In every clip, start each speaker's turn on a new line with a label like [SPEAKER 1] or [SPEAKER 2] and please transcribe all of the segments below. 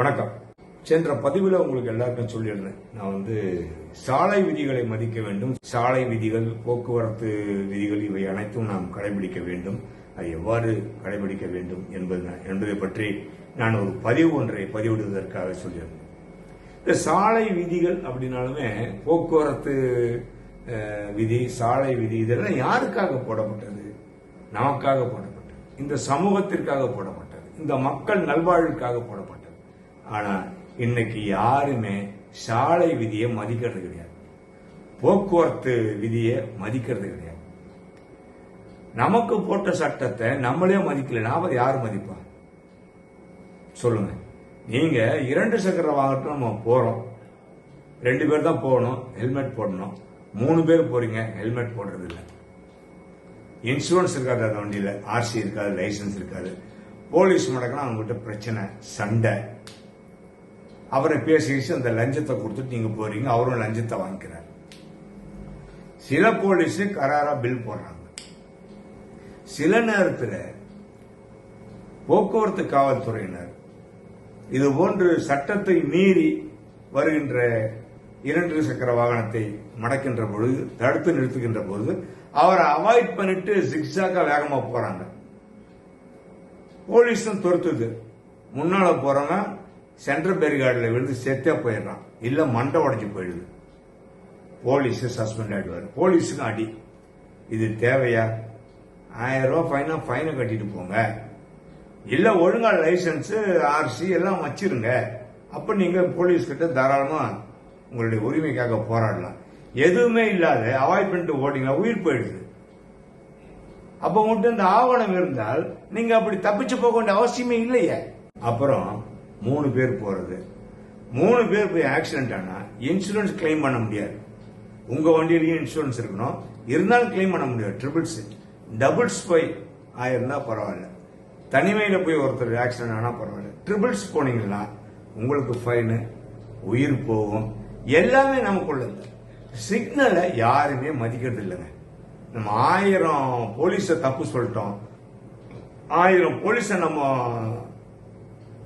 [SPEAKER 1] வணக்கம். சென்ற பதிவில் உங்களுக்கு எல்லாருக்கும் சொல்லியிருந்தேன் நான் வந்து சாலை விதிகளை மதிக்க வேண்டும். சாலை விதிகள் போக்குவரத்து விதிகள் இவை அனைத்தும் நாம் கடைபிடிக்க வேண்டும். அதை எவ்வாறு கடைபிடிக்க வேண்டும் என்பது என்பதை பற்றி நான் ஒரு பதிவு ஒன்றை பதிவிடுவதற்காக சொல்லியிருந்தேன். இந்த சாலை விதிகள் அப்படின்னாலுமே போக்குவரத்து விதி சாலை விதி இதெல்லாம் யாருக்காக போடப்பட்டது? நமக்காக போடப்பட்டது. இந்த சமூகத்திற்காக போடப்பட்டது. இந்த மக்கள் நல்வாழ்வுக்காக போடப்பட்டது. ஆனா இன்னைக்கு யாருமே சாலை விதியை மதிக்கிறது கிடையாது. போக்குவரத்து விதியை மதிக்கிறது கிடையாது. நமக்கு போட்ட சட்டத்தை நம்மளே மதிக்கலைன்னா அவர் யார் மதிப்பா? சொல்லுங்க. நீங்க இரண்டு சக்கர வாகனம் நம்ம போறோம். ரெண்டு பேர் தான் போகணும் ஹெல்மெட் போடணும். மூணு பேர் போறீங்க ஹெல்மெட் போடுறது இல்லை. இன்சூரன்ஸ் இருக்காது அந்த வண்டியில். ஆர்சி இருக்காது லைசன்ஸ் இருக்காது. போலீஸ் மடக்கெல்லாம் அவங்ககிட்ட பிரச்சனை சண்டை. அவரை பேசி அந்த லஞ்சத்தை கொடுத்துட்டு நீங்க போறீங்க அவரும் லஞ்சத்தை வாங்கிக்கிறார். சில போலீஸ் கராரா பில் போடுறாங்க. சில நேரத்தில் போக்குவரத்து காவல்துறையினர் இது போன்று சட்டத்தை மீறி வருகின்ற இரண்டு சக்கர வாகனத்தை மடக்கின்ற பொழுது தடுத்து நிறுத்துகின்ற பொழுது அவரை அவாய்ட் பண்ணிட்டு சிக்ஸாக்கா வேகமா போறாங்க. போலீஸும் துரத்துது. முன்னால போறவன் சென்ட்ரல் பேரிகார்டில் விழுந்து செத்தே போயிடுறான். இல்ல மண்டை உடைஞ்சு போயிடுது. Police suspend ஆயிடுவாரு. போலீஸுக்கும் அடி. இது தேவையா? ஆயிரம் ரூபா ஃபைனா ஃபைனை கட்டிட்டு போங்க. இல்ல ஒழுங்கா லைசன்ஸ் ஆர்சி எல்லாம் வச்சிருங்க. அப்ப நீங்க போலீஸ் கிட்ட தாராளமா உங்களுடைய உரிமைக்காக போராடலாம். எதுவுமே இல்லாத அவாய்ட் பண்ணிட்டு ஓட்டிங்களா உயிர் போயிடுது. அப்ப உங்கள்கிட்ட இந்த ஆவணம் இருந்தால் நீங்க அப்படி தப்பிச்சு போக வேண்டிய அவசியமே இல்லையே. அப்புறம் மூணு பேர் போறது. மூணு பேர் போய் ஆக்சிடென்ட் ஆனா இன்சூரன்ஸ் கிளைம் பண்ண முடியாது. உங்க வண்டியிலையும் இன்சூரன்ஸ் இருக்கணும். இருந்தாலும் கிளைம் பண்ண முடியாது. ட்ரிபிள்ஸ் டபுள்ஸ் போய் ஆயிருந்தா பரவாயில்ல. தனிமையில போய் ஒருத்தர் ஆக்சிடென்ட் ஆனா பரவாயில்ல. ட்ரிபிள்ஸ் போனீங்கன்னா உங்களுக்கு ஃபைனு உயிர் போகும். எல்லாமே நமக்குள்ளது சிக்னலை யாருமே மதிக்கிறது இல்லைங்க. நம்ம ஆயிரம் போலீஸை தப்பு சொல்லிட்டோம். ஆயிரம் போலீஸை நம்ம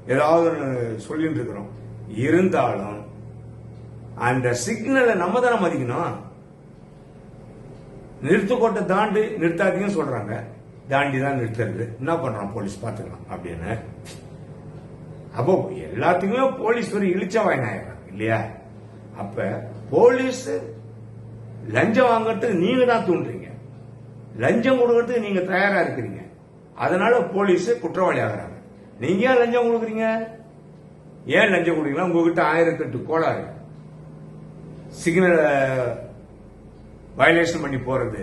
[SPEAKER 1] ஏதாவது சொல்லிட்டு இருக்கிறோம் இருந்தாலும் அந்த சிக்னலை நம்ம தானே மதிக்கணும். நிறுத்துக்கோட்டை தாண்டி நிறுத்தாதீங்கன்னு சொல்றாங்க. தாண்டி தான் நிறுத்துறது. என்ன பண்றோம்? போலீஸ் பார்த்துக்கலாம் அப்படின்னு. அப்போ எல்லாத்துக்குமே போலீஸ் ஒரு இழிச்ச வாயினாயிரம் இல்லையா? அப்ப போலீஸ் லஞ்சம் வாங்குறதுக்கு நீங்க தான் தூண்டுறீங்க. லஞ்சம் கொடுக்கறதுக்கு நீங்க தயாரா இருக்கிறீங்க. அதனால போலீஸ் குற்றவாளி ஆகுறாங்க. நீங்க ஏன் லஞ்சம் கொடுக்குறீங்க? ஏன் லஞ்சம் கொடுக்கலாம் உங்ககிட்ட ஆயிரத்தி எட்டு கோளாறு. சிக்னல் வயலேஷன் பண்ணி போறது.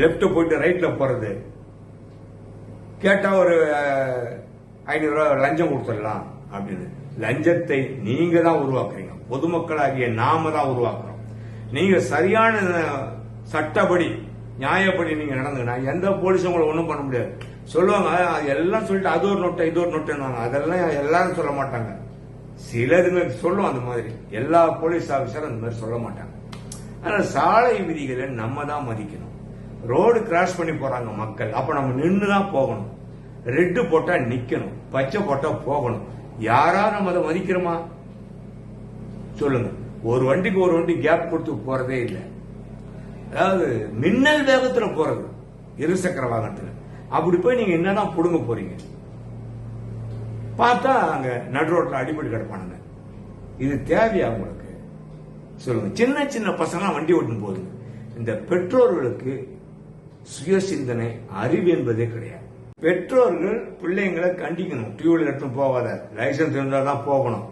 [SPEAKER 1] லெப்ட் போயிட்டு ரைட்ல போறது. கேட்டா ஒரு ஐநூறு ரூபா லஞ்சம் கொடுத்துடலாம் அப்படின்னு. லஞ்சத்தை நீங்க தான் உருவாக்குறீங்க. பொதுமக்களாகிய நாம தான் உருவாக்குறோம். நீங்க சரியான சட்டப்படி நியாயப்படி நீங்க நடந்துக்கணும் எந்த போலீஸும் உங்களை ஒன்றும் பண்ண முடியாது. சொல்லுவாங்க அது எல்லாம் சொல்லிட்டு அது ஒரு நொட்டை இது ஒரு நொட்டைன்னு அதெல்லாம் எல்லாரும் சொல்ல மாட்டாங்க. சிலருங்க சொல்லும் அந்த மாதிரி. எல்லா போலீஸ் ஆபீசரும் அந்த மாதிரி சொல்ல மாட்டாங்க. ஆனால் சாலை விதிகளை நம்ம தான் மதிக்கணும். ரோடு கிராஸ் பண்ணி போறாங்க மக்கள். அப்ப நம்ம நின்று தான் போகணும். ரெட்டு போட்டா நிக்கணும். பச்சை போட்டா போகணும். யாரா நம்ம அதை மதிக்கிறோமா? சொல்லுங்க. ஒரு வண்டிக்கு ஒரு வண்டி கேப் கொடுத்து போறதே இல்லை. அதாவது மின்னல் வேகத்துல போறது இருசக்கர வாகனத்துல. அப்படி போய் நீங்க என்னதான் புடுங்க போறீங்க? பார்த்தா அங்க நடு ரோட்ல அடிபட்டு கிடப்பானுங்க. இது தேவையா உங்களுக்கு? சொல்லுங்க. சின்ன சின்ன பசங்க வண்டி ஓட்டும் போது இந்த பெற்றோர்களுக்கு சுய சிந்தனை அறிவு என்பதே கிடையாது. பெற்றோர்கள் பிள்ளைங்களை கண்டிக்கணும். டியூவில் வீலர் எடுத்து போகாத. லைசன்ஸ் இருந்தால் தான் போகணும்.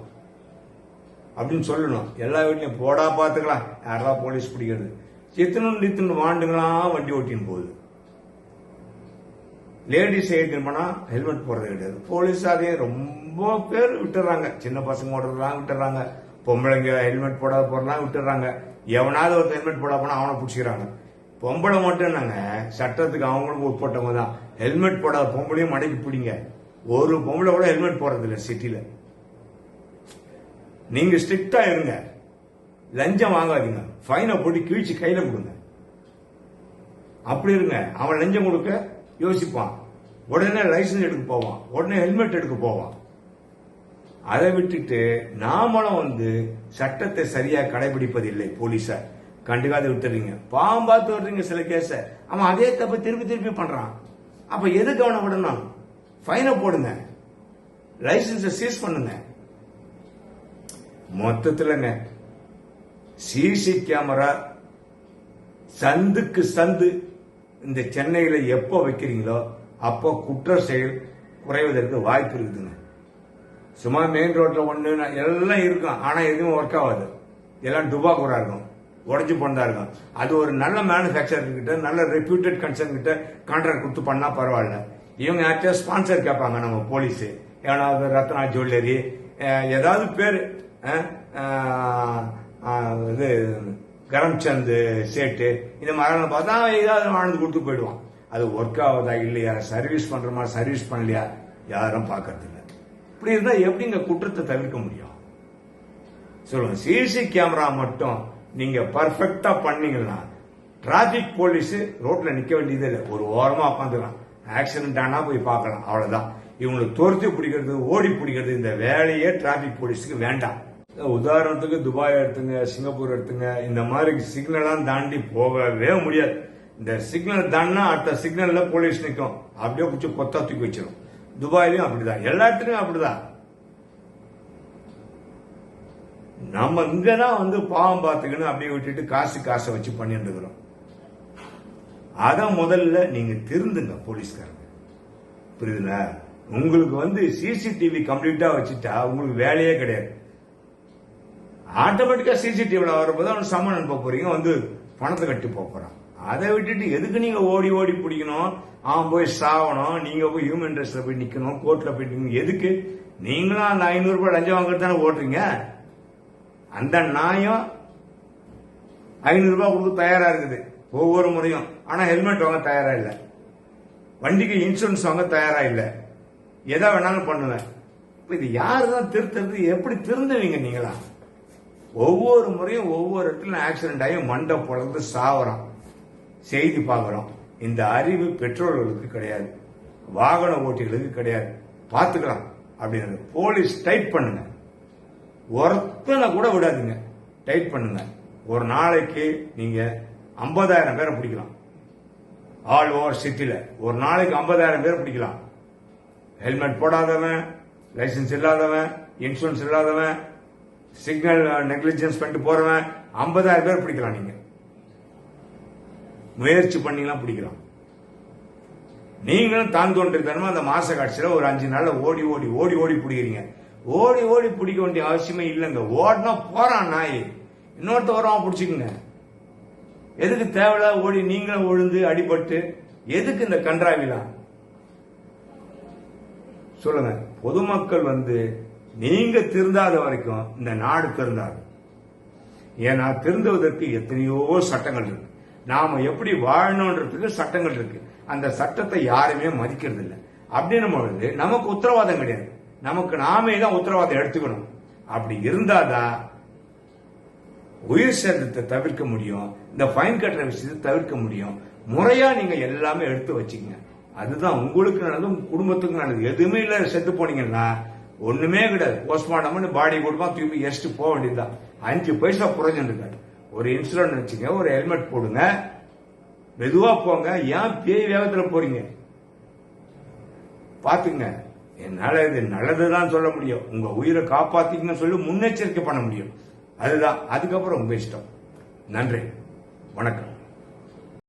[SPEAKER 1] அப்படின்னு சொல்லணும். எல்லா வீட்லையும் போடா பார்த்துக்கலாம். யாரா போலீஸ் பிடிக்கிறது? எத்தனை இத்தனை வாண்டுங்களா? வண்டி ஓட்டின்னு போகுது லேடிஸ் ஏற்றின்னு போனால் ஹெல்மெட் போடுறது கிடையாது. போலீஸ் அதே ரொம்ப பேர் விட்டுறாங்க. சின்ன பசங்க ஓடுறதுலாம் விட்டுறாங்க. பொம்பளைங்க ஹெல்மெட் போடாத போறலாம் விட்டுறாங்க. எவனாவது ஒரு ஹெல்மெட் போட போனா அவனை பிடிச்சிக்கிறாங்க. பொம்பளை மட்டும் என்னங்க? சட்டத்துக்கு அவங்களுக்கும் உட்பட்டவங்க தான். ஹெல்மெட் போடாத பொம்பளையும் மடக்கி பிடிங்க. ஒரு பொம்பளை கூட ஹெல்மெட் போடுறது இல்லை நீங்கள் நீங்க ஸ்ட்ரிக்டா இருங்க. லஞ்சம் வாங்காதீங்க. ஃபைனை போட்டு கிழிச்சு கையில கொடுங்க. அப்படி இருங்க. அவன் லஞ்சம் கொடுக்க யோசிப்பான். உடனே லைசன்ஸ் எடுக்க போவான். உடனே ஹெல்மெட் எடுக்க போவான். அதை விட்டுட்டு நாமளும் வந்து சட்டத்தை சரியா கடைபிடிப்பதில்லை போலீஸார் கண்டுக்காத விட்டுறீங்க. பாவம் பார்த்து வர்றீங்க சில கேஸ அவன் அதே தப்பு திருப்பி திருப்பி பண்றான். அப்ப எது கவனம் விடணும் ஃபைனை போடுங்க. லைசன்ஸை சீஸ் பண்ணுங்க. மொத்தத்துலங்க. சிசி கேமரா சந்துக்கு சந்து இந்த சென்னையில் எப்போ வைக்கிறீங்களோ அப்போ குற்ற செயல் குறைவதற்கு வாய்ப்பு இருக்குதுங்க. சும்மா மெயின் ரோட்டில் ஒன்று எல்லாம் இருக்கும். ஆனால் எதுவும் ஒர்க் ஆகாது. எல்லாம் டுபாக்கூரா இருக்கும். உடஞ்சி போனதா இருக்கும். அது ஒரு நல்ல மேனுஃபேக்சர் கிட்ட நல்ல ரெப்யூட்டட் கன்சர்ன் கிட்ட கான்ட்ராக்ட் கொடுத்து பண்ணால் பரவாயில்ல. இவங்க யார்கிட்ட ஸ்பான்சர் கேட்பாங்க நம்ம போலீஸு ஏன்னா ரத்னா ஜுவல்லரி ஏதாவது பேர் இது கரம்சந்த் சேட்டு இந்த மாதிரிலாம் பார்த்தா ஏதாவது வாழ்ந்து கொடுத்து போயிடுவான். அது ஒர்க் ஆகுதா இல்லையா? சர்வீஸ் பண்றோமா சர்வீஸ் பண்ணலையா? யாரும் பார்க்கறதில்ல. இப்படி இப்படி எப்படி எப்படிங்க குற்றத்தை தவிர்க்க முடியும்? சொல்லுங்க. சிசி கேமரா மட்டும் நீங்க பர்ஃபெக்டா பண்ணீங்கன்னா டிராபிக் போலீஸ் ரோட்ல நிக்க வேண்டியது இல்லை. ஒரு ஓரமா உட்காந்துக்கலாம். ஆக்சிடென்ட் ஆனா போய் பார்க்கலாம். அவ்வளவுதான். இவங்களை துரத்தி பிடிக்கிறது ஓடி பிடிக்கிறது இந்த வேலையே டிராபிக் போலீஸுக்கு வேண்டாம். உதாரணத்துக்கு துபாய் எடுத்துங்க சிங்கப்பூர் எடுத்துங்க இந்த மாதிரி சிக்னலாம் தாண்டி போகவே முடியாது. இந்த சிக்னல் தாண்டினா அடுத்த சிக்னல்ல போலீஸ் நிற்கும் அப்படியே பிடிச்சி கொத்தா தூக்கி வச்சிடும் துபாயிலையும் அப்படிதான். எல்லா இடத்துலையும் அப்படிதான். நம்ம இங்கதான் வந்து பாவம் பார்த்துக்கணும் அப்படியே விட்டுட்டு காசு காசை வச்சு பண்ணிட்டு இருக்கிறோம். அதான் முதல்ல நீங்க திருந்துங்க போலீஸ்காரங்க. புரியுதுல உங்களுக்கு வந்து சிசிடிவி கம்ப்ளீட்டா வச்சுட்டா உங்களுக்கு வேலையே கிடையாது. ஆட்டோமேட்டிக்கா சிசிடிவில வரும்போது அவன் சம்மன் அனுப்ப போறீங்க வந்து பணத்தை கட்டி போக போறான். அதை விட்டுட்டு எதுக்கு நீங்க ஓடி ஓடி பிடிக்கணும்? அவன் போய் சாவணும். நீங்க போய் ஹியூமன் ரைட்ஸ்ல போய் நிக்கணும். கோர்ட்ல போய் நிக்கணும். எதுக்கு? நீங்களும் அந்த ஐநூறு ரூபாய் லஞ்சம் வாங்குறது தானே ஓட்டுறீங்க அந்த நாயம் ஐநூறு ரூபாய் கொடுத்து தயாரா இருக்குது. ஒவ்வொரு முறையும். ஆனா ஹெல்மெட் வாங்க தயாரா இல்ல. வண்டிக்கு இன்சூரன்ஸ் வாங்க தயாரா இல்ல. எதை வேணாலும் பண்ணுவேன். இது யாரு தான் திருத்துறது? எப்படி திருந்துவீங்க நீங்களா? ஒவ்வொரு முறையும் ஒவ்வொரு இடத்துல ஆக்சிடென்ட் ஆகி மண்டை பொழந்து சாவரம் செய்தி பார்க்குறோம் இந்த அறிவு பெற்றோர்களுக்கு கிடையாது. வாகன ஓட்டிகளுக்கு கிடையாது. பார்த்துக்கலாம் அப்படின்னு போலீஸ் டைட் பண்ணுங்க. ஒருத்தனை கூட விடாதீங்க. டைட் பண்ணுங்க. ஒரு நாளைக்கு நீங்க ஐம்பதாயிரம் பேரை பிடிக்கலாம். ஆல் ஓவர் சிட்டியில் ஒரு நாளைக்கு ஐம்பதாயிரம் பேர் பிடிக்கலாம். ஹெல்மெட் போடாதவன் லைசன்ஸ் இல்லாதவன் இன்சூரன்ஸ் இல்லாதவன் சிக்னல் நெக்லிஜென்ஸ் பண்ணிட்டு போறவன் ஐம்பதாயிரம் பேர் பிடிக்கலாம் நீங்க. முயற்சி பண்ணிலாம் பிடிக்கலாம். நீங்களும் தான் தோன்றித்தனமா அந்த மாச காட்சியில ஒரு அஞ்சு நாள்ல ஓடி ஓடி ஓடி ஓடி பிடிக்கிறீங்க. ஓடி ஓடி பிடிக்க வேண்டிய அவசியமே இல்லைங்க. ஓடினா போறான் நாய். இன்னொருத்த வரவன் பிடிச்சிக்கங்க. எதுக்கு தேவையில்ல ஓடி நீங்களும் விழுந்து அடிபட்டு எதுக்கு இந்த கன்றாவிலாம்? சொல்லுங்க. பொதுமக்கள் வந்து நீங்க திருந்தாத வரைக்கும் இந்த நாடு திருந்தாது. ஏன்னா திருந்துவதற்கு எத்தனையோ சட்டங்கள் இருக்கு. நாம எப்படி வாழணுன்றதுக்கு சட்டங்கள் இருக்கு. அந்த சட்டத்தை யாருமே மதிக்கிறது இல்லை அப்படின்னும் பொழுது நமக்கு உத்தரவாதம் கிடையாது. நமக்கு நாமே தான் உத்தரவாதம் எடுத்துக்கணும். அப்படி இருந்தாதான் உயிர் சேதத்தை தவிர்க்க முடியும். இந்த ஃபைன் கட்டுற விஷயத்தை தவிர்க்க முடியும். முறையா நீங்க எல்லாமே எடுத்து வச்சுக்கங்க. அதுதான் உங்களுக்கு நல்லது உங்க குடும்பத்துக்கு நல்லது. எதுவுமே இல்ல செத்து போனீங்கன்னா ஒண்ணுமே கிடையாது. போஸ்ட்மார்ட்டம்னு பாடி கொடுப்பா தூக்கி எஸ்ட் போக வேண்டியதுதான் அஞ்சு பைசா புரோஜனம் ஒரு இன்சூரன்ஸ் வச்சுங்க ஒரு ஹெல்மெட் போடுங்க. மெதுவா போங்க. ஏன் பேய் வேகத்துல போறீங்க? பாத்துங்க என்னால இது நல்லதுதான் சொல்ல முடியும். உங்க உயிரை காப்பாத்திக்கணும்னு சொல்லி முன்னெச்சரிக்கை பண்ண முடியும். அதுதான். அதுக்கப்புறம் உங்க இஷ்டம். நன்றி. வணக்கம்.